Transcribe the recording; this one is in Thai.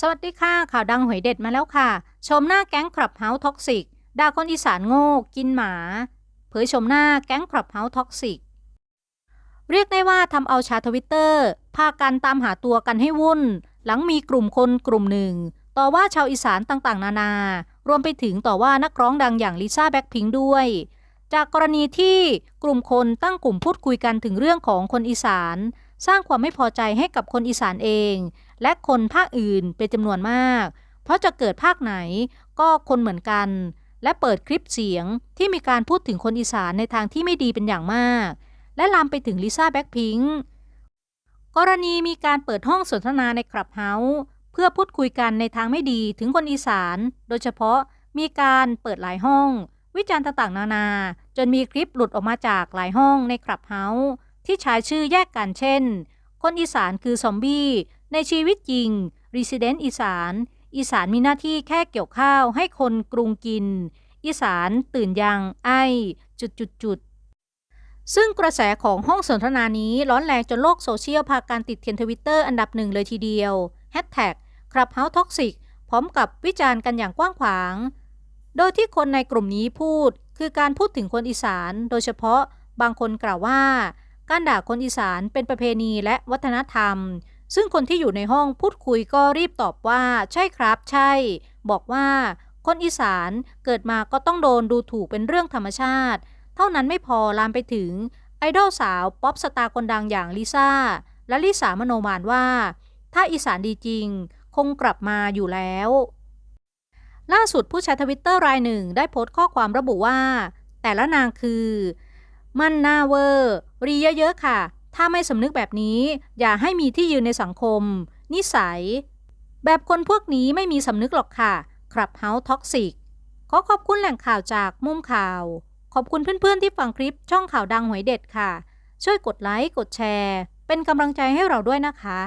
สวัสดีค่ะ ข่าวดังหวยเด็ดมาแล้วค่ะ ชมหน้าแก๊งคลับเฮาท็อกซิกด่าคนอีสานโง่กินหมา เผยชมหน้าแก๊งคลับเฮาท็อกซิก เรียกได้ว่าทำเอาชาทวิตเตอร์ พากันตามหาตัวกันให้วุ่น หลังมีกลุ่มคนกลุ่มหนึ่ง ต่อว่าชาวอีสานต่างๆ นานา รวมไปถึงต่อว่านักร้องดังอย่างลิซ่าแบ็คพิงด้วย จากกรณีที่กลุ่มคนตั้งกลุ่มพูดคุยกันถึงเรื่องของคนอีสาน สร้างความไม่พอใจให้กับคนอีสานเอง และคนภาคอื่นเป็นจำนวนมาก เพราะจะเกิดภาคไหนก็คนเหมือนกัน และเปิดคลิปเสียงที่มีการพูดถึงคนอีสานในทางที่ไม่ดีเป็นอย่างมาก และลามไปถึงลิซ่าแบ็คพิงค์กรณีมีการเปิดห้องสนทนาในคลับเฮาส์เพื่อพูดคุยกันในทางไม่ดีถึงคนอีสาน โดยเฉพาะมีการเปิดหลายห้อง วิจารณ์ต่างๆนานา จนมีคลิปหลุดออกมาจากหลายห้องในคลับเฮาส์ ที่ใช้ชื่อแยกกันเช่น คนอีสานคือซอมบี้ในชีวิตจริง Resident อีสาน อีสานมีหน้าที่แค่เกี่ยวข้าวให้คนกรุงกิน อีสานตื่นยังไอ จุดจุดจุดซึ่งกระแสของห้องสนทนานี้ร้อนแรงจนโลกโซเชียลพาการติดเทรนทวิตเตอร์อันดับหนึ่งเลยทีเดียวแฮชแท็กคลับเฮาท็อกซิกพร้อมกับวิจารณ์กันอย่างกว้างขวาง โดยที่คนในกลุ่มนี้พูดคือการพูดถึงคนอีสาน โดยเฉพาะบางคนกล่าวว่า การด่าคนอีสานเป็นประเพณีและวัฒนธรรม ซึ่งคนที่อยู่ในห้องพูดคุยก็รีบตอบว่า ใช่ครับ ใช่ บอกว่า คนอีสานเกิดมาก็ต้องโดนดูถูกเป็นเรื่องธรรมชาติ เท่านั้นไม่พอลามไปถึง ไอดอลสาวป๊อปสตาร์คนดังอย่างลิซ่าและลิสามโนมานว่า ถ้าอีสานดีจริง คงกลับมาอยู่แล้ว ล่าสุดผู้ใช้ทวิตเตอร์รายหนึ่งได้โพสต์ข้อความระบุว่า แต่ละนางคือ มั่นหน้าเวอร์รีเยอะๆค่ะ ถ้าไม่สำนึกแบบนี้ อย่าให้มีที่ยืนในสังคม นิสัย แบบคนพวกนี้ไม่มีสำนึกหรอกค่ะครับเฮาส์ท็อกซิกขอขอบคุณแหล่งข่าวจากมุมข่าว ขอบคุณเพื่อนๆที่ฟังคลิปช่องข่าวดังหวยเด็ดค่ะ ช่วยกดไลค์กดแชร์ เป็นกำลังใจให้เราด้วยนะคะ